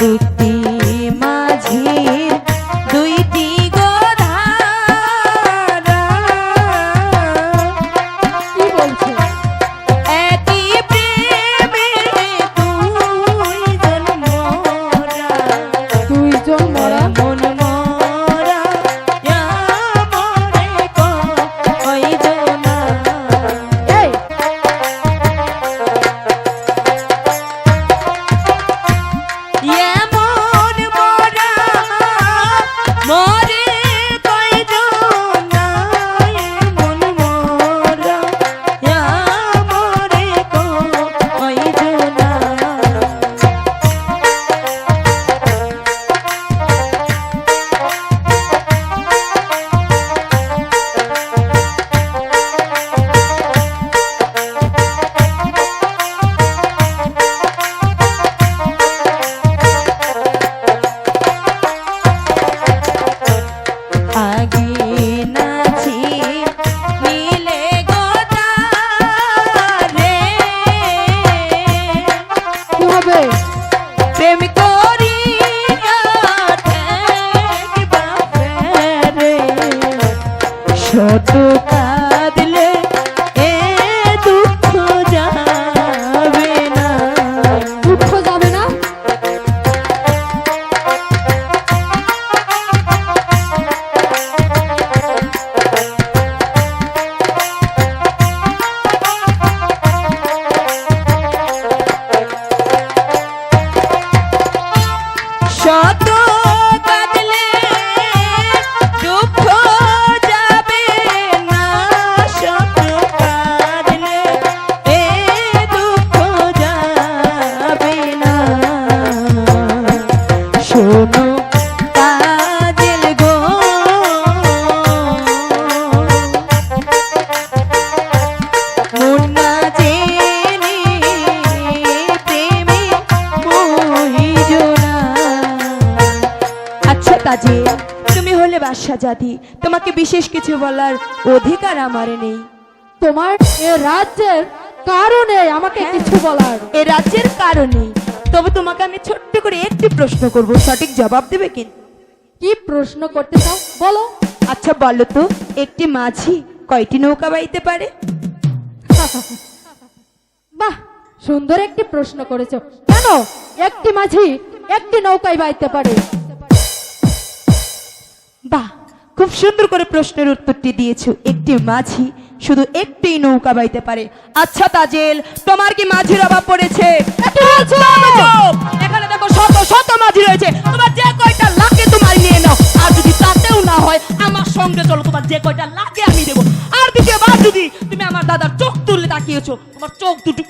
கூட்டி More আচ্ছা তুমি হলে বাদশা জাতি। তোমাকে বিশেষ কিছু বলার অধিকার আমার নেই। তোমার এ রাজ্যের কারণে আমাকে হ্যাঁ। কিছু বলার। এ রাজ্যের কারণে। তবে তোমাকে আমি ছোট্ট করে একটি প্রশ্ন করব। সঠিক জবাব দেবে কিন্তু কি প্রশ্ন করতে চাও? বলো। আচ্ছা বলো তো একটি মাঝি কয়টি নৌকা বাইতে পারে? বাহ সুন্দর একটি প্রশ্ন করেছ। কেন একটি মাঝি একটি নৌকায় বাইতে পারে। বাহ, খুব সুন্দর করে প্রশ্নের উত্তরটি দিয়েছ। একটি মাঝি শুধু একটি নৌকা বাইতে পারে। আচ্ছা তাজেল, তোমার কি মাঝির অভাব পড়েছে! এখানে দেখো শত শত মাঝি রয়েছে। তোমার যে কয়টা লাগে তোমার নিয়ে নাও। আর যদি তাতেও না হয়, আমার সঙ্গে চলো, তোমার যে কয়টা লাগে আমি দেবো। আর দ্বিতীয়বার যদি তুমি আমার দাদার চোখ তুললে তাকিয়েছো, তোমার চোখ দুটো